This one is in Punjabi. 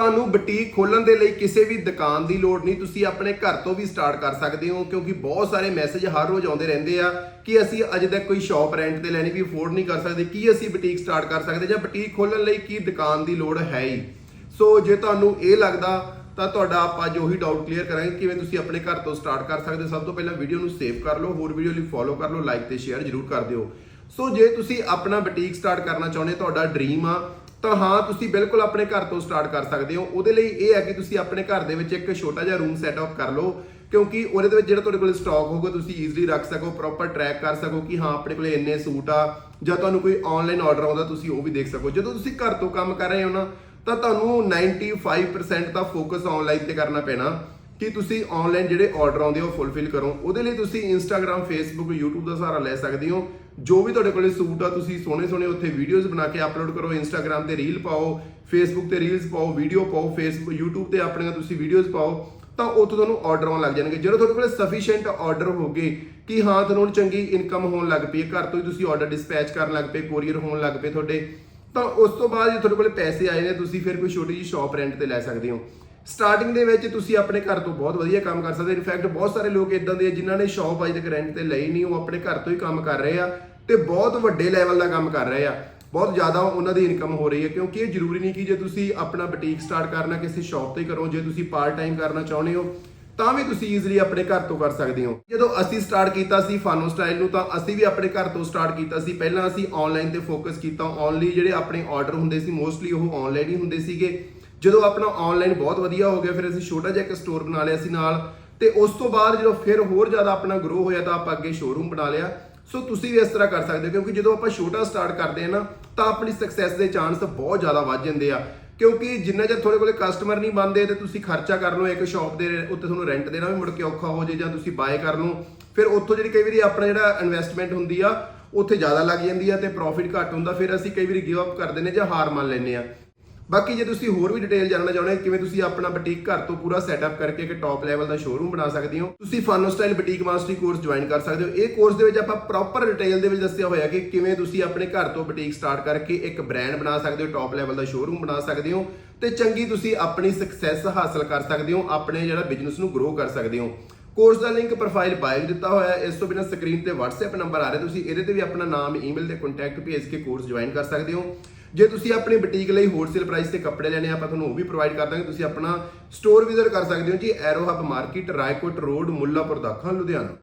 ਤੁਹਾਨੂੰ ਬੁਟੀਕ ਖੋਲਣ ਦੇ ਲਈ ਕਿਸੇ ਵੀ ਦੁਕਾਨ ਦੀ ਲੋੜ ਨਹੀਂ। ਤੁਸੀਂ ਆਪਣੇ ਘਰ ਤੋਂ ਵੀ ਸਟਾਰਟ ਕਰ ਸਕਦੇ ਹੋ, ਕਿਉਂਕਿ ਬਹੁਤ ਸਾਰੇ ਮੈਸੇਜ ਹਰ ਰੋਜ਼ ਆਉਂਦੇ ਰਹਿੰਦੇ ਆ ਕਿ ਅਸੀਂ ਅਜੇ ਤੱਕ ਕੋਈ ਸ਼ਾਪ ਰੈਂਟ ਤੇ ਲੈਣੀ ਵੀ ਅਫੋਰਡ ਨਹੀਂ ਕਰ ਸਕਦੇ। ਕੀ ਅਸੀਂ ਬੁਟੀਕ ਸਟਾਰਟ ਕਰ ਸਕਦੇ ਜਾਂ ਬੁਟੀਕ ਖੋਲਣ ਲਈ ਕੀ ਦੁਕਾਨ ਦੀ ਲੋੜ ਹੈ ਹੀ? ਸੋ ਜੇ ਤੁਹਾਨੂੰ ਇਹ ਲੱਗਦਾ, ਤਾਂ ਤੁਹਾਡਾ ਆਪਾਂ ਅੱਜ ਉਹੀ ਡਾਊਟ ਕਲੀਅਰ ਕਰਾਂਗੇ ਕਿਵੇਂ ਤੁਸੀਂ ਆਪਣੇ ਘਰ ਤੋਂ ਸਟਾਰਟ ਕਰ ਸਕਦੇ ਹੋ। ਸਭ ਤੋਂ ਪਹਿਲਾਂ ਵੀਡੀਓ ਨੂੰ ਸੇਵ ਕਰ ਲਓ, ਹੋਰ ਵੀਡੀਓ ਲਈ ਫੋਲੋ ਕਰ ਲਓ ਲਾਈਕ ਤੇ ਸ਼ੇਅਰ ਜਰੂਰ ਕਰ ਦਿਓ। ਸੋ ਜੇ ਤੁਸੀਂ ਆਪਣਾ ਬੁਟੀਕ ਸਟਾਰਟ ਕਰਨਾ ਚਾਹੁੰਦੇ ਤੁਹਾਡਾ ਡ੍ਰੀਮ ਆ ਤਾਂ ਹਾਂ, ਤੁਸੀਂ ਬਿਲਕੁਲ ਆਪਣੇ ਘਰ ਤੋਂ ਸਟਾਰਟ ਕਰ ਸਕਦੇ ਹੋ। ਉਹਦੇ ਲਈ ਇਹ ਹੈ ਕਿ ਤੁਸੀਂ ਆਪਣੇ ਘਰ ਦੇ ਵਿੱਚ ਇੱਕ ਛੋਟਾ ਜਿਹਾ ਰੂਮ ਸੈਟਅਪ ਕਰ ਲਓ, ਕਿਉਂਕਿ ਉਹਦੇ ਦੇ ਵਿੱਚ ਜਿਹੜਾ ਤੁਹਾਡੇ ਕੋਲ ਸਟਾਕ ਹੋਊਗਾ, ਤੁਸੀਂ ਈਜ਼ੀਲੀ ਰੱਖ ਸਕੋ ਪ੍ਰੋਪਰ ਟਰੈਕ ਕਰ ਸਕੋ ਕਿ ਹਾਂ, ਆਪਣੇ ਕੋਲੇ ਇੰਨੇ ਸੂਟ ਆ, ਜਾਂ ਤੁਹਾਨੂੰ ਕੋਈ ਆਨਲਾਈਨ ਆਰਡਰ ਆਉਂਦਾ, ਤੁਸੀਂ ਉਹ ਵੀ ਦੇਖ ਸਕੋ। ਜਦੋਂ ਤੁਸੀਂ ਘਰ ਤੋਂ ਕੰਮ ਕਰ ਰਹੇ ਹੋ ਨਾ, ਤਾਂ ਤੁਹਾਨੂੰ 95% ਦਾ ਫੋਕਸ ਆਨਲਾਈਨ ਤੇ ਕਰਨਾ ਪੈਣਾ। ਕਿ ਤੁਸੀਂ ਆਨਲਾਈਨ ਜਿਹੜੇ ਆਰਡਰ ਆਉਂਦੇ ਆ ਉਹ ਫੁੱਲਫਿਲ ਕਰੋ। ਉਹਦੇ ਲਈ ਤੁਸੀਂ ਇੰਸਟਾਗ੍ਰam ਫੇਸਬੁੱਕ YouTube ਦਾ ਸਹਾਰਾ ਲੈ ਸਕਦੇ ਹੋ। ਜੋ ਵੀ ਤੁਹਾਡੇ ਕੋਲੇ ਸੂਟ ਆ, ਤੁਸੀਂ ਸੋਹਣੇ ਸੋਹਣੇ ਉੱਥੇ ਵੀਡੀਓਜ਼ ਬਣਾ ਕੇ ਅਪਲੋਡ ਕਰੋ। ਇੰਸਟਾਗ੍ਰam ਤੇ ਰੀਲ ਪਾਓ ਫੇਸਬੁੱਕ ਤੇ ਰੀਲਸ ਪਾਓ ਵੀਡੀਓ ਪਾਓ ਫੇਸਬੁੱਕ YouTube ਤੇ ਆਪਣੀਆਂ ਤੁਸੀਂ ਵੀਡੀਓਜ਼ ਪਾਓ, ਤਾਂ ਉੱਥੋਂ ਤੁਹਾਨੂੰ ਆਰਡਰ ਆਉਣ ਲੱਗ ਜਾਣਗੇ। ਜਦੋਂ ਤੁਹਾਡੇ ਕੋਲੇ ਸਫੀਸ਼ੀਐਂਟ ਆਰਡਰ ਹੋਗੇ ਕਿ ਹਾਂ, ਤੁਹਾਨੂੰ ਚੰਗੀ ਇਨਕਮ ਹੋਣ ਲੱਗ ਪਈ ਹੈ, ਘਰ ਤੋਂ ਹੀ ਤੁਸੀਂ ਆਰਡਰ ਡਿਸਪੈਚ ਕਰਨ ਲੱਗ ਪਏ ਕੋਰੀਅਰ ਹੋਣ ਲੱਗ ਪਏ ਤੁਹਾਡੇ, ਤਾਂ ਉਸ ਤੋਂ ਬਾਅਦ ਜੇ ਤੁਹਾਡੇ ਕੋਲੇ ਪੈਸੇ ਆਏ ਨੇ, ਤੁਸੀਂ ਫਿਰ ਕੋਈ ਛੋਟੀ ਜਿਹੀ ਸ਼ਾਪ ਰੈਂਟ ਤੇ ਲੈ ਸਕਦੇ ਹੋ। ਸਟਾਰਟਿੰਗ ਦੇ ਵਿੱਚ ਤੁਸੀਂ ਆਪਣੇ ਘਰ ਤੋਂ ਬਹੁਤ ਵਧੀਆ ਕੰਮ ਕਰ ਸਕਦੇ ਇਨਫੈਕਟ ਬਹੁਤ ਸਾਰੇ ਲੋਕ ਇਦਾਂ ਦੇ ਜਿਨ੍ਹਾਂ ਨੇ ਸ਼ਾਪ ਅਜੇ ਤੱਕ ਰੈਂਟ ਤੇ ਲਈ ਨਹੀਂ, ਉਹ ਆਪਣੇ ਘਰ ਤੋਂ ਹੀ ਕੰਮ ਕਰ ਰਹੇ ਆ ਤੇ ਬਹੁਤ ਵੱਡੇ ਲੈਵਲ ਦਾ ਕੰਮ ਕਰ ਰਹੇ ਆ। ਬਹੁਤ ਜ਼ਿਆਦਾ ਉਹਨਾਂ ਦੀ ਇਨਕਮ ਹੋ ਰਹੀ ਹੈ ਕਿਉਂਕਿ ਇਹ ਜ਼ਰੂਰੀ ਨਹੀਂ ਕਿ ਜੇ ਤੁਸੀਂ ਆਪਣਾ ਬੁਟੀਕ ਸਟਾਰਟ ਕਰਨਾ ਕਿਸੇ ਸ਼ਾਪ ਤੇ ਕਰੋ, ਜੇ ਤੁਸੀਂ ਪਾਰਟ ਟਾਈਮ ਕਰਨਾ ਚਾਹੁੰਦੇ ਹੋ, ਤਾਂ ਵੀ ਤੁਸੀਂ ਈਜ਼ੀਲੀ ਆਪਣੇ ਘਰ ਤੋਂ ਕਰ ਸਕਦੇ ਹੋ। ਜਦੋਂ ਅਸੀਂ ਸਟਾਰਟ ਕੀਤਾ ਸੀ ਫਾਨੋ ਸਟਾਈਲ ਨੂੰ, ਤਾਂ ਅਸੀਂ ਵੀ ਆਪਣੇ ਘਰ ਤੋਂ ਸਟਾਰਟ ਕੀਤਾ ਸੀ। ਪਹਿਲਾਂ ਅਸੀਂ ਆਨਲਾਈਨ ਤੇ ਫੋਕਸ ਕੀਤਾ ਓਨਲੀ ਜਿਹੜੇ ਆਪਣੇ ਆਰਡਰ ਹੁੰਦੇ ਸੀ ਮੋਸਟਲੀ ਉਹ ਆਨਲਾਈਨ ਹੀ ਹੁੰਦੇ ਸੀਗੇ। ਜਦੋਂ ਆਪਣਾ ਆਨਲਾਈਨ ਬਹੁਤ ਵਧੀਆ ਹੋ ਗਿਆ, ਫਿਰ ਅਸੀਂ ਛੋਟਾ ਜਿਹਾ ਇੱਕ ਸਟੋਰ ਬਣਾ ਲਿਆ ਸੀ ਨਾਲ ਤੇ ਉਸ ਤੋਂ ਬਾਅਦ ਜਦੋਂ ਫਿਰ ਹੋਰ ਜ਼ਿਆਦਾ ਆਪਣਾ ਗਰੋ ਹੋਇਆ ਤਾਂ ਆਪਾਂ ਅੱਗੇ ਸ਼ੋਰੂਮ ਬਣਾ ਲਿਆ। ਸੋ ਤੁਸੀਂ ਵੀ ਇਸ ਤਰ੍ਹਾਂ ਕਰ ਸਕਦੇ ਹੋ, ਕਿਉਂਕਿ ਜਦੋਂ ਆਪਾਂ ਛੋਟਾ ਸਟਾਰਟ ਕਰਦੇ ਆ ਨਾ, ਤਾਂ ਆਪਣੀ ਸਕਸੈਸ ਦੇ ਚਾਂਸ ਬਹੁਤ ਜ਼ਿਆਦਾ ਵੱਧ ਜਾਂਦੇ ਆ। ਕਿਉਂਕਿ ਜਿੰਨਾ ਚਿਰ ਤੁਹਾਡੇ ਕੋਲੇ ਕਸਟਮਰ ਨਹੀਂ ਬਣਦੇ ਤੇ ਤੁਸੀਂ ਖਰਚਾ ਕਰ ਲਓ ਇੱਕ ਸ਼ਾਪ ਦੇ ਉੱਤੇ ਤੁਹਾਨੂੰ ਰੈਂਟ ਦੇਣਾ ਵੀ ਮੁੜ ਕੇ ਔਖਾ ਹੋ ਜੇ ਜਾਂ ਤੁਸੀਂ ਬਾਏ ਕਰ ਲਓ, ਫਿਰ ਉੱਥੋਂ ਜਿਹੜੀ ਕਈ ਵਾਰੀ ਆਪਣਾ ਜਿਹੜਾ ਇਨਵੈਸਟਮੈਂਟ ਹੁੰਦੀ ਆ, ਉੱਥੇ ਜ਼ਿਆਦਾ ਲੱਗ ਜਾਂਦੀ ਆ ਤੇ ਪ੍ਰੋਫਿਟ ਘੱਟ ਹੁੰਦਾ, ਫਿਰ ਅਸੀਂ ਕਈ ਵਾਰੀ ਗਿਵ ਅਪ ਕਰ ਦਿੰਦੇ ਜਾਂ ਹਾਰ ਮੰਨ ਲੈਂਦੇ ਆ। ਬਾਕੀ ਜੇ ਤੁਸੀਂ ਹੋਰ ਵੀ ਡਿਟੇਲ ਜਾਣਨਾ ਚਾਹੁੰਦੇ ਹੋ, ਕਿਵੇਂ ਤੁਸੀਂ ਆਪਣਾ ਬੁਟੀਕ ਘਰ ਤੋਂ ਪੂਰਾ ਸੈਟਅਪ ਕਰਕੇ ਇੱਕ ਟੌਪ ਲੈਵਲ ਦਾ ਸ਼ੋਰੂਮ ਬਣਾ ਸਕਦੇ ਹੋ, ਤੁਸੀਂ ਫਾਨੋ style boutique mastery course join ਕਰ ਸਕਦੇ ਹੋ। ਇਹ ਕੋਰਸ ਦੇ ਵਿੱਚ ਆਪਾਂ ਪ੍ਰੋਪਰ ਡਿਟੇਲ ਦੇ ਵਿੱਚ ਦੱਸਿਆ ਹੋਇਆ ਕਿ ਕਿਵੇਂ ਤੁਸੀਂ ਆਪਣੇ ਘਰ ਤੋਂ ਬੁਟੀਕ ਸਟਾਰਟ ਕਰਕੇ ਇੱਕ ਬ੍ਰਾਂਡ ਬਣਾ ਸਕਦੇ ਹੋ ਟੌਪ ਲੈਵਲ ਦਾ ਸ਼ੋਰੂਮ ਬਣਾ ਸਕਦੇ ਹੋ ਤੇ ਚੰਗੀ ਤੁਸੀਂ ਆਪਣੀ ਸਕਸੈਸ ਹਾਸਲ ਕਰ ਸਕਦੇ ਹੋ, ਆਪਣੇ ਜਿਹੜਾ ਬਿਜ਼ਨਸ ਨੂੰ ਗਰੋ ਕਰ ਸਕਦੇ ਹੋ। ਕੋਰਸ ਦਾ ਲਿੰਕ ਪ੍ਰੋਫਾਈਲ ਬਾਇਓ ਦਿੱਤਾ ਹੋਇਆ ਹੈ। ਇਸ ਤੋਂ ਬਿਨਾਂ ਸਕਰੀਨ ਤੇ WhatsApp ਨੰਬਰ ਆ ਰਿਹਾ। ਤੁਸੀਂ ਇਹਦੇ ਤੇ ਵੀ ਆਪਣਾ ਨਾਮ ਈਮੇਲ ਤੇ ਕੰਟੈਕਟ ਭੇਜ ਕੇ ਕੋਰਸ ਜੁਆਇਨ ਕਰ ਸਕਦੇ ਹੋ। ਜੇ ਤੁਸੀਂ ਆਪਣੀ ਬੁਟੀਕ ਲਈ ਹੋਲਸੇਲ ਪ੍ਰਾਈਸ ਤੇ ਕੱਪੜੇ ਲੈਣੇ ਆ, ਆਪਾਂ ਤੁਹਾਨੂੰ ਉਹ ਵੀ ਪ੍ਰੋਵਾਈਡ ਕਰ ਦਾਂਗੇ। ਤੁਸੀਂ ਆਪਣਾ ਸਟੋਰ ਵਿਜ਼ਿਟ ਕਰ ਸਕਦੇ ਹੋ ਜੀ aero hub market Raikot road Mullapur Dakha Ludhiana.